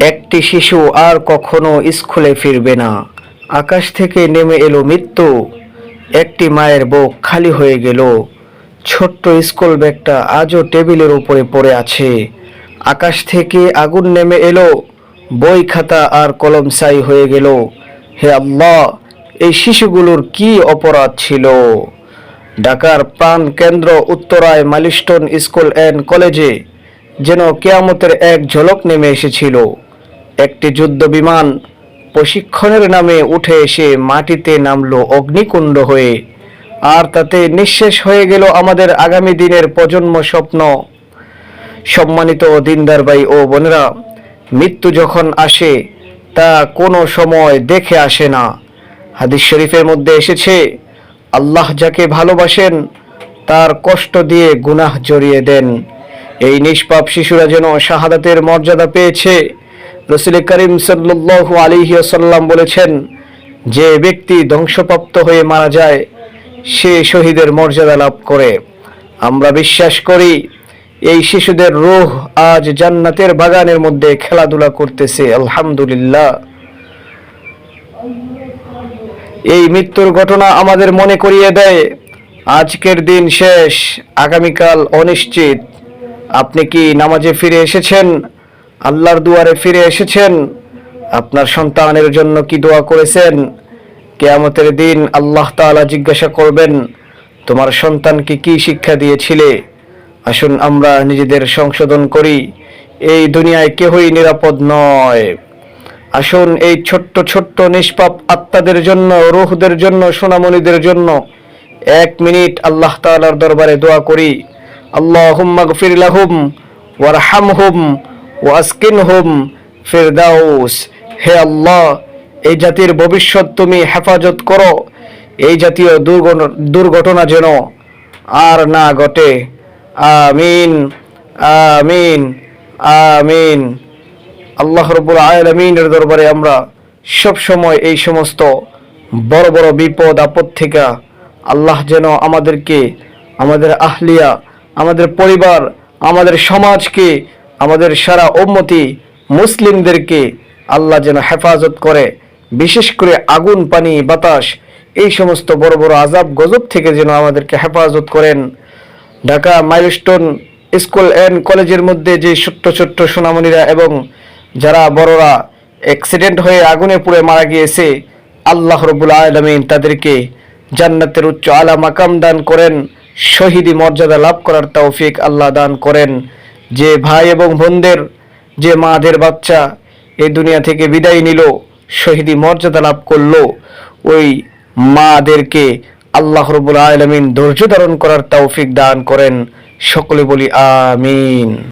একটি শিশু আর কখনো স্কুলে ফিরবে না। আকাশ থেকে নেমে এলো মৃত্যু। একটি মায়ের বুক খালি হয়ে গেল। ছোট্ট স্কুল ব্যাগটা আজও টেবিলের উপরে পড়ে আছে। আকাশ থেকে আগুন নেমে এলো। বই খাতা আর কলম ছাই হয়ে গেল। হে আল্লাহ, এই শিশুগুলোর কি অপরাধ ছিল? ঢাকার প্রাণ কেন্দ্র উত্তরায় মালিস্টন স্কুল অ্যান্ড কলেজে যেন কেয়ামতের এক ঝলক নেমে এসেছিল। একটি যুদ্ধ বিমান প্রশিক্ষণের নামে উঠে এসে মাটিতে নামলো অগ্নিকুণ্ড হয়ে। আর তাতে নিঃশেষ হয়ে গেল আমাদের আগামী দিনের প্রজন্ম স্বপ্ন। সম্মানিত দিনদার ভাই ও বোনেরা, মৃত্যু যখন আসে, তা কোনো সময় দেখে আসে না। হাদিস শরীফের মধ্যে এসেছে, আল্লাহ যাকে ভালোবাসেন, তার কষ্ট দিয়ে গুনাহ জড়িয়ে দেন। এই নিষ্পাপ শিশুরা যেন শাহাদাতের মর্যাদা পেয়েছে। রসুল করিম সাল্লু আলিহি সাল্লাম বলেছেন, যে ব্যক্তি ধ্বংসপ্রাপ্ত হয়ে মারা যায়, সে শহীদের মর্যাদা লাভ করে। আমরা বিশ্বাস করি, এই শিশুদের রোহ আজ জান্নাতের বাগানের মধ্যে খেলাধুলা করতেছে, আলহামদুলিল্লাহ। এই মৃত্যুর ঘটনা আমাদের মনে করিয়ে দেয়, আজকের দিন শেষ, আগামীকাল অনিশ্চিত। আপনি কি নামাজে ফিরে এসেছেন? আল্লাহর দুয়ারে ফিরে এসেছেন? আপনার সন্তানের জন্য কি দোয়া করেছেন? কেয়ামতের দিন আল্লাহ তাআলা জিজ্ঞাসা করবেন, তোমার সন্তানকে কি শিক্ষা দিয়েছিলে? আসুন আমরা নিজেদের সংশোধন করি, এই দুনিয়ায় কেহই নিরাপদ নয়। আসুন এই ছোট্ট ছোট্ট নিষ্পাপ আত্মাদের জন্য, রুহদের জন্য, সোনামণিদের জন্য এক মিনিট আল্লাহ তাআলার দরবারে দোয়া করি। হে আল্লাহ, এই জাতির ভবিষ্যৎ তুমি হেফাজত করো, এই জাতীয় দুর্ঘ- দুর্ঘটনা যেন আর না ঘটে। আমিন আমিন আমিন। আল্লাহ রব্বুল আলামিনের দরবারে আমরা সব সময় এই সমস্ত বড় বড় বিপদ, আপদ থেকে আল্লাহ যেন আমাদেরকে, আমাদের আহলিয়া আমাদের পরিবার, আমাদের সমাজকে, আমাদের সারা উম্মতি মুসলিমদেরকে আল্লাহ যেন হেফাজত করে, বিশেষ করে আগুন, পানি, বাতাস, এই সমস্ত বড় বড় আজাব গজব থেকে যেন আমাদেরকে হেফাজত করেন। ঢাকা মাইলস্টোন স্কুল অ্যান্ড কলেজের মধ্যে যে ছোট্ট ছোট্ট সোনামণিরা এবং যারা বড়রা অ্যাক্সিডেন্ট হয়ে আগুনে পুড়ে মারা গিয়েছে, আল্লাহ রবুল আলমিন তাদেরকে জান্নাতের উচ্চ আলা মাকাম দান করেন। শহীদি মর্যাদা লাভ করার তৌফিক আল্লাহ দান করেন। যে ভাই এবং বোনদের, যে মাদের বাচ্চা এই দুনিয়া থেকে বিদায় নিল, শহীদি মর্যাদা লাভ করল, ওই মাদেরকে আল্লাহ রবুল আলমিন ধৈর্য ধারণ করার তৌফিক দান করেন। সকলে বলি আমিন।